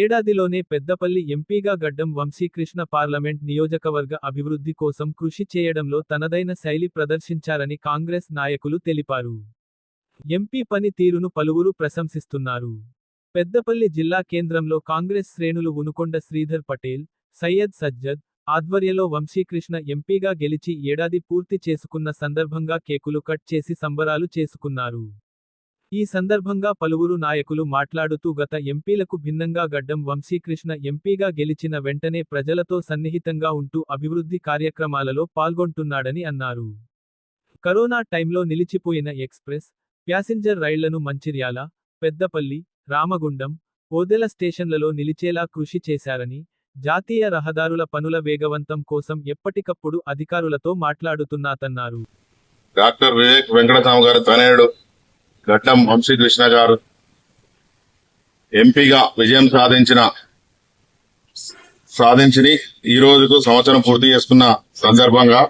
ఏడాదిలోనే పెద్దపల్లి ఎంపీగా గడ్డం వంశీకృష్ణ పార్లమెంట్ నియోజకవర్గ అభివృద్ధి కోసం కృషి చేయడంలో తనదైన శైలి ప్రదర్శించారని కాంగ్రెస్ నాయకులు తెలిపారు. ఎంపీ పని తీరును పలువురు ప్రశంసిస్తున్నారు. పెద్దపల్లి జిల్లా కేంద్రంలో కాంగ్రెస్ శ్రేణులు ఉనుకొండ శ్రీధర్ పటేల్ సయ్యద్ సజ్జద్ ఆధ్వర్యంలో వంశీకృష్ణ ఎంపీగా గెలిచి ఏడాది పూర్తి చేసుకున్న సందర్భంగా కేకులు కట్ చేసి సంబరాలు చేసుకున్నారు. ఈ సందర్భంగా పలువురు నాయకులు మాట్లాడుతూ గత ఎంపీలకు భిన్నంగా గడ్డం వంశీకృష్ణ ఎంపీగా గెలిచిన వెంటనే ప్రజలతో సన్నిహితంగా ఉంటూ అభివృద్ధి కార్యక్రమాలలో పాల్గొంటున్నాడని అన్నారు. కరోనా టైంలో నిలిచిపోయిన ఎక్స్ప్రెస్ ప్యాసింజర్ రైళ్ళను మంచిర్యాల పెద్దపల్లి రామగుండం ఓదెల స్టేషన్లలో నిలిచేలా కృషి చేశారని జాతీయ రహదారుల పనుల వేగవంతం కోసం ఎప్పటికప్పుడు అధికారులతో మాట్లాడుతున్నాతన్నారు. డాక్టర్ వివేక్ వెంకటరామ గారు తనయుడు వంశీ కృష్ణ గారు ఎంపీగా విజయం సాధించిన సాధించి ఈ రోజుకు సంవత్సరం పూర్తి చేసుకున్న సందర్భంగా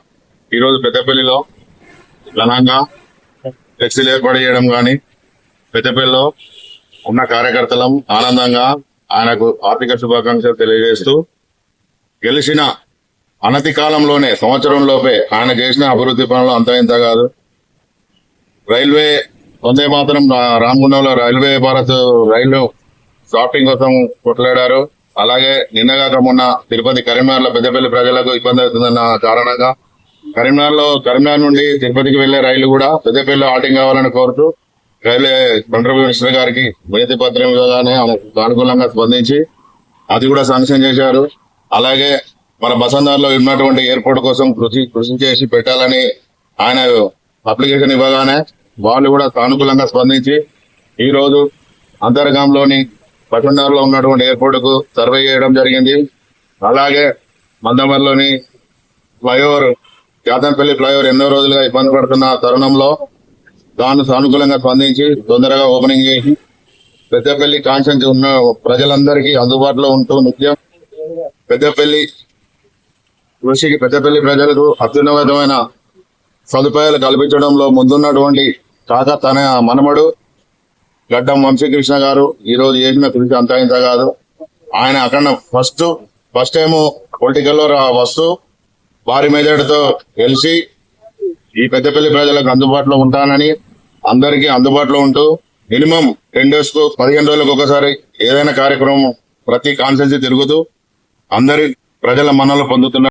ఈ రోజు పెద్దపల్లిలో ఘనంగా ఫ్లెక్సీలు ఏర్పాటు చేయడం కానీ పెద్దపల్లిలో ఉన్న కార్యకర్తలం ఆనందంగా ఆయనకు ఆర్థిక శుభాకాంక్షలు తెలియజేస్తూ గెలిచిన అనతి కాలంలోనే సంవత్సరం లోపే ఆయన చేసిన అభివృద్ధి పనులు అంత ఇంత కాదు. రైల్వే వందే మాత్రం రామగుండంలో రైల్వే భారత్ రైలు షాపింగ్ కోసం కొట్లాడారు. అలాగే నిన్నగాక మొన్న తిరుపతి కరీంనగర్లో పెద్దపల్లి ప్రజలకు ఇబ్బంది అవుతుందన్న కారణంగా కరీంనగర్లో కరీంనగర్ నుండి తిరుపతికి వెళ్ళే రైలు కూడా పెద్దపల్లి ఆల్టింగ్ కావాలని కోరుతూ రైల్వే బండ్ర మినిస్టర్ గారికి వినతి పత్రం ఇవ్వగానే ఆయనకు అనుకూలంగా స్పందించి అది కూడా శాంక్షన్ చేశారు. అలాగే మన బసందార్లో ఉన్నటువంటి ఎయిర్పోర్ట్ కోసం కృషి కృషి చేసి పెట్టాలని ఆయన అప్లికేషన్ ఇవ్వగానే వాళ్ళు కూడా సానుకూలంగా స్పందించి ఈరోజు అంతర్గంలోని పట్టణాల్లో ఉన్నటువంటి ఎయిర్పోర్ట్కు సర్వే చేయడం జరిగింది. అలాగే మందమర్లోని ఫ్లైఓవర్ జాతంపల్లి ఫ్లైఓవర్ ఎన్నో రోజులుగా ఇబ్బంది పడుతున్న తరుణంలో దాన్ని సానుకూలంగా స్పందించి తొందరగా ఓపెనింగ్ చేసి పెద్దపల్లి కాన్స్టెన్సీ ఉన్న ప్రజలందరికీ అందుబాటులో ఉంటూ నిత్యం పెద్దపల్లి కృషికి పెద్దపల్లి ప్రజలకు అత్యున్నతమైన సదుపాయాలు కల్పించడంలో ముందున్నటువంటి కాక తన మనమడు గడ్డం వంశీకృష్ణ గారు ఈరోజు చేసిన కృషి అంతా ఇంత కాదు. ఆయన అక్కడ ఫస్ట్ ఫస్ట్ టైము పొలిటికల్లో వస్తూ భారీ మెజార్టీతో గెలిచి ఈ పెద్దపల్లి ప్రజలకు అందుబాటులో ఉంటానని అందరికీ అందుబాటులో ఉంటూ మినిమం టెన్ డేస్కు పదిహేను రోజులకు ఒకసారి ఏదైనా కార్యక్రమం ప్రతి కాన్సెన్సీ తిరుగుతూ అందరి ప్రజల మన్నలు పొందుతున్నారు